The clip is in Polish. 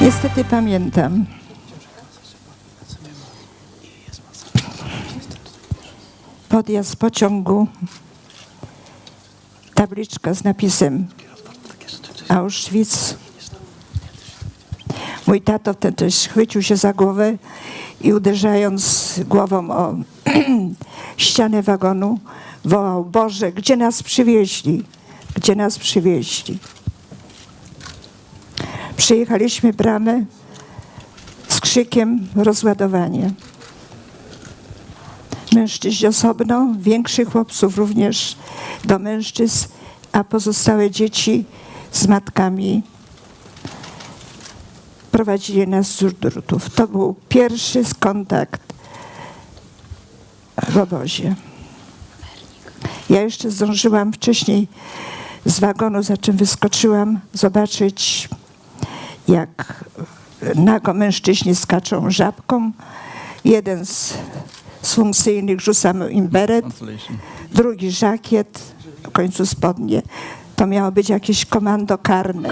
Niestety pamiętam. Podjazd pociągu, tabliczka z napisem Auschwitz. Mój tato wtedy chwycił się za głowę i uderzając głową o ścianę wagonu wołał, Boże, gdzie nas przywieźli? Gdzie nas przywieźli? Przyjechaliśmy bramę z krzykiem rozładowanie. Mężczyźni osobno, większych chłopców również do mężczyzn, a pozostałe dzieci z matkami prowadzili nas wzdłuż drutów. To był pierwszy kontakt w obozie. Ja jeszcze zdążyłam wcześniej z wagonu, za czym wyskoczyłam, zobaczyć, jak nago mężczyźni skaczą żabką. Jeden z, z funkcyjnych rzuca mu im beret, drugi żakiet, w końcu spodnie. To miało być jakieś komando karne.